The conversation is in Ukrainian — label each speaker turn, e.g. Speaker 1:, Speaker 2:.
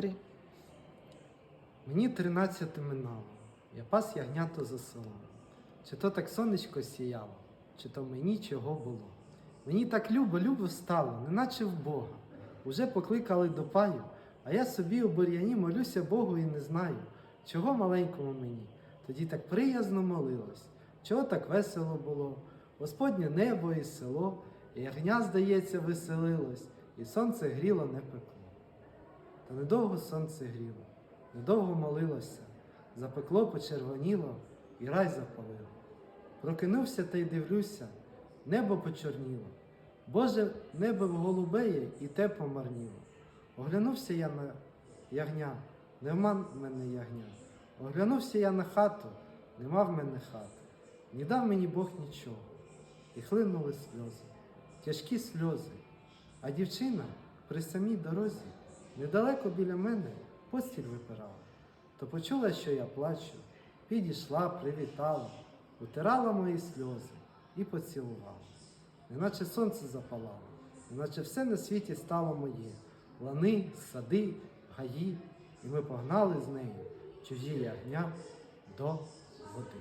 Speaker 1: Три.
Speaker 2: Мені тринадцяте минало, я пас ягнято за селом. Чи то так сонечко сіяло, чи то мені чого було. Мені так любо, любо стало, неначе в Бога. Уже покликали до паю, а я собі у бур'яні молюся Богу і не знаю, чого маленькому мені. Тоді так приязно молилось, чого так весело було. Господнє небо і село, і ягня, здається, веселилось, і сонце гріло не пекло. Та недовго сонце гріло, недовго молилося, запекло, почервоніло і рай запалило. Прокинувся та й дивлюся, небо почорніло. Боже, небо голубеє і те помарніло. Оглянувся я на ягня, нема в мене ягня. Оглянувся я на хату, нема в мене хати. Не дав мені Бог нічого. І хлинули сльози, тяжкі сльози. А дівчина при самій дорозі недалеко біля мене постіль випирала. То почула, що я плачу, підійшла, привітала, утирала мої сльози і поцілувала. Неначе сонце запалало, неначе все на світі стало моє. Лани, сади, гаї, і ми погнали з нею чужі ягня до води.